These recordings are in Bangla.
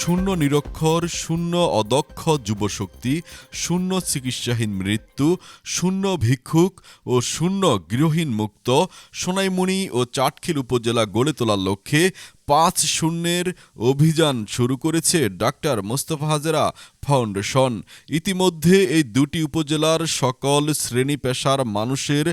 শূন্য নিরক্ষর, শূন্য অদক্ষ যুবশক্তি, শূন্য চিকিৎসাহীন মৃত্যু, শূন্য ভিক্ষুক ও শূন্য গৃহহীন মুক্ত সোনাইমুনি ও চাটখিল উপজেলা গড়ে তোলার লক্ষ্যে পাঁচ শূন্যের অভিযান শুরু করেছে ডাক্তার মোস্তফা হাজেরা ফাউন্ডেশন। ইতিমধ্যে এই দুটি উপজেলার সকল শ্রেণি পেশার মানুষের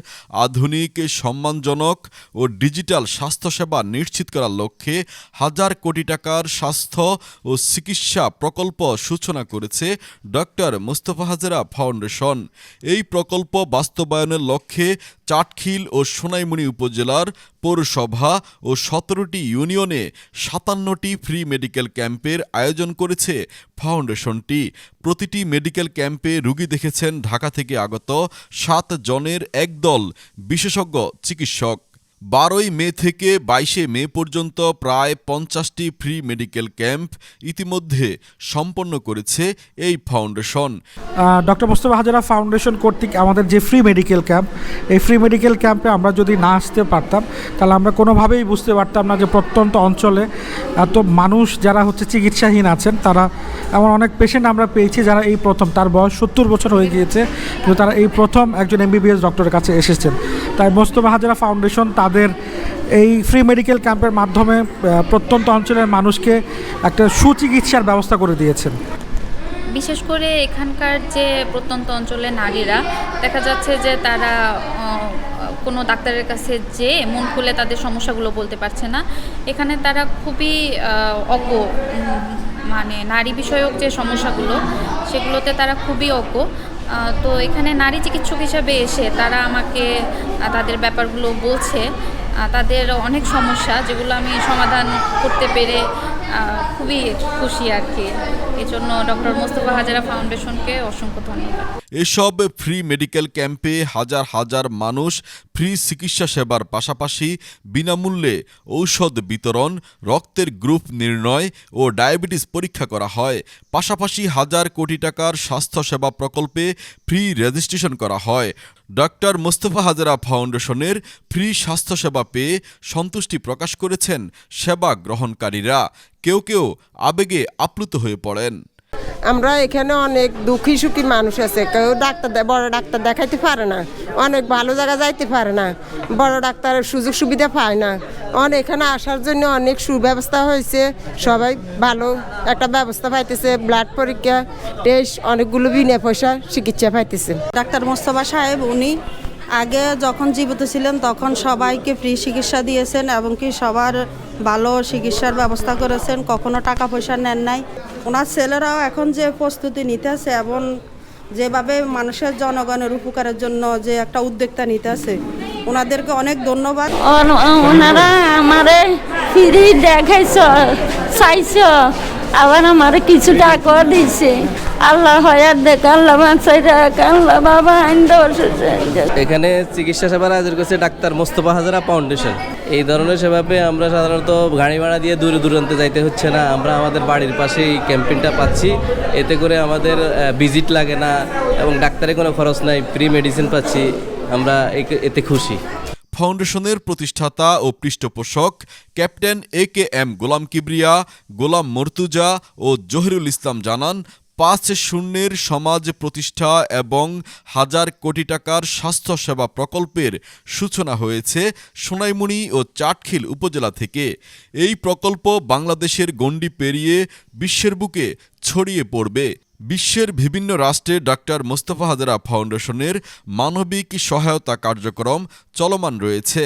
আধুনিক, সম্মানজনক ও ডিজিটাল স্বাস্থ্যসেবা নিশ্চিত করার লক্ষ্যে হাজার কোটি টাকার স্বাস্থ্য ও চিকিৎসা প্রকল্প সূচনা করেছে ডক্টর মোস্তফা হাজেরা ফাউন্ডেশন। এই প্রকল্প বাস্তবায়নের লক্ষ্যে চাটখিল ও সোনাইমুড়ি উপজেলার পৌরসভা ও সতেরোটি ইউনিয়নে সাতান্নটি ফ্রি মেডিকেল ক্যাম্পের আয়োজন করেছে ফাউন্ডেশনটি। প্রতিটি মেডিকেল ক্যাম্পে রুগী দেখেছেন ঢাকা থেকে আগত সাত জনের একদল বিশেষজ্ঞ চিকিৎসক। বারোই মে থেকে বাইশে মে পর্যন্ত প্রায় পঞ্চাশটি ফ্রি মেডিকেল ক্যাম্প ইতিমধ্যে সম্পন্ন করেছে এই ফাউন্ডেশন। ডক্টর মোস্তফা হাজারা, ফাউন্ডেশন কর্তৃক আমাদের যে ফ্রি মেডিকেল ক্যাম্প, এই ফ্রি মেডিকেল ক্যাম্পে আমরা যদি না আসতে পারতাম, তাহলে আমরা কোনোভাবেই বুঝতে পারতাম না যে প্রত্যন্ত অঞ্চলে এত মানুষ যারা হচ্ছে চিকিৎসাহীন আছেন, তারা এমন অনেক পেশেন্ট আমরা পেয়েছি যারা এই প্রথম, তার বয়স সত্তর বছর হয়ে গিয়েছে, কিন্তু তারা এই প্রথম একজন এমবিবিএস ডক্টরের কাছে এসেছেন। তাই মোস্তফা হাজারা ফাউন্ডেশন তাদের এই ফ্রি মেডিকেল ক্যাম্পের মাধ্যমে প্রত্যন্ত অঞ্চলের মানুষকে একটা সুচিকিৎসার ব্যবস্থা করে দিয়েছেন। বিশেষ করে এখানকার যে প্রত্যন্ত অঞ্চলের নারীরা, দেখা যাচ্ছে যে তারা কোনো ডাক্তারের কাছে যে মন খুলে তাদের সমস্যাগুলো বলতে পারছে না। এখানে তারা খুবই অজ্ঞ মানে নারী বিষয়ক যে সমস্যাগুলো, সেগুলোতে তারা খুবই অজ্ঞ। তো এখানে নারী চিকিৎসক হিসাবে এসে তারা আমাকে তাদের ব্যাপারগুলো বলছে। তাদের অনেক সমস্যা যেগুলো আমি সমাধান করতে পেরে খুবই খুশি আর কি। এই জন্য ডক্টর মোস্তফা হাজারা ফাউন্ডেশনকে অসংখ্য ধন্যবাদ। এসব ফ্রি মেডিকেল ক্যাম্পে হাজার হাজার মানুষ ফ্রি চিকিৎসা সেবার পাশাপাশি বিনামূল্যে ঔষধ বিতরণ, রক্তের গ্রুপ নির্ণয় ও ডায়াবেটিস পরীক্ষা করা হয়। পাশাপাশি হাজার কোটি টাকার স্বাস্থ্যসেবা প্রকল্পে ফ্রি রেজিস্ট্রেশন করা হয়। ডক্টর মোস্তফা হাজারা ফাউন্ডেশনের ফ্রি স্বাস্থ্যসেবা পেয়ে সন্তুষ্টি প্রকাশ করেছেন সেবা গ্রহণকারীরা। কেউ কেউ আবেগে আপ্লুত হয়ে পড়েন। আমরা এখানে অনেক দুঃখী সুখী মানুষ আছে। কেউ ডাক্তার দে- বড় ডাক্তার দেখাইতে পারে না। অনেক ভালো জায়গা যাইতে পারে না। বড় ডাক্তারের সুযোগ সুবিধা পায় না। অনেক এখানে আসার জন্য অনেক সুব্যবস্থা হয়েছে। সবাই ভালো একটা ব্যবস্থা পাইতেছে। ব্লাড পরীক্ষা টেস্ট অনেকগুলো বিনা পয়সা চিকিৎসা পাইতেছে। ডাক্তার মোস্তফা সাহেব উনি আগে যখন জীবিত ছিলেন, তখন সবাইকে ফ্রি চিকিৎসা দিয়েছেন এবং কি সবার ভালো চিকিৎসার ব্যবস্থা করেছেন। কখনো টাকা পয়সা নেন নাই। ওনার ছেলেরাও এখন যে প্রস্তুতি নিতে আছে এবং যেভাবে মানুষের জনগণের উপকারের জন্য যে একটা উদ্যোক্তা নিতে আছে, ওনাদেরকে অনেক ধন্যবাদ। ওনারা আমারে ফিরি দেখাইছ, চাইছ। আবার আমারে কিছু টাকা দিছে। আল্লাহ হয়ার দেখ, আল্লাহ মাছাই রাখ, আল্লাহ বাবা আইন এখানে চিকিৎসা সেবার হাজির করছে ডাক্তার মোস্তফা হাজারা ফাউন্ডেশন। এই ধরনের সেভাবে আমরা সাধারণত গাড়ি ভাড়া দিয়ে দূরে দূরান্তে যাইতে হচ্ছে না। আমরা আমাদের বাড়ির পাশে এই ক্যাম্পেইনটা পাচ্ছি। এতে করে আমাদের ভিজিট লাগে না এবং ডাক্তারে কোনো খরচ নাই ফ্রি মেডিসিন পাচ্ছি। আমরা এতে খুশি। ফাউন্ডেশনের প্রতিষ্ঠাতা ও পৃষ্ঠপোষক captain A K M Golam Kibria, Golam Mortuza ও জহিরুল ইসলাম জানান পাঁচ শূন্যের সমাজ প্রতিষ্ঠা এবং হাজার কোটি টাকার স্বাস্থ্যসেবা প্রকল্পের সূচনা হয়েছে সোনাইমুনি ও চাটখিল উপজেলা থেকে। এই প্রকল্প বাংলাদেশের গণ্ডি পেরিয়ে বিশ্বের বুকে ছড়িয়ে পড়বে। বিশ্বের বিভিন্ন রাষ্ট্রে ডাক্তার মোস্তফা হাজারা ফাউন্ডেশনের মানবিক সহায়তা কার্যক্রম চলমান রয়েছে।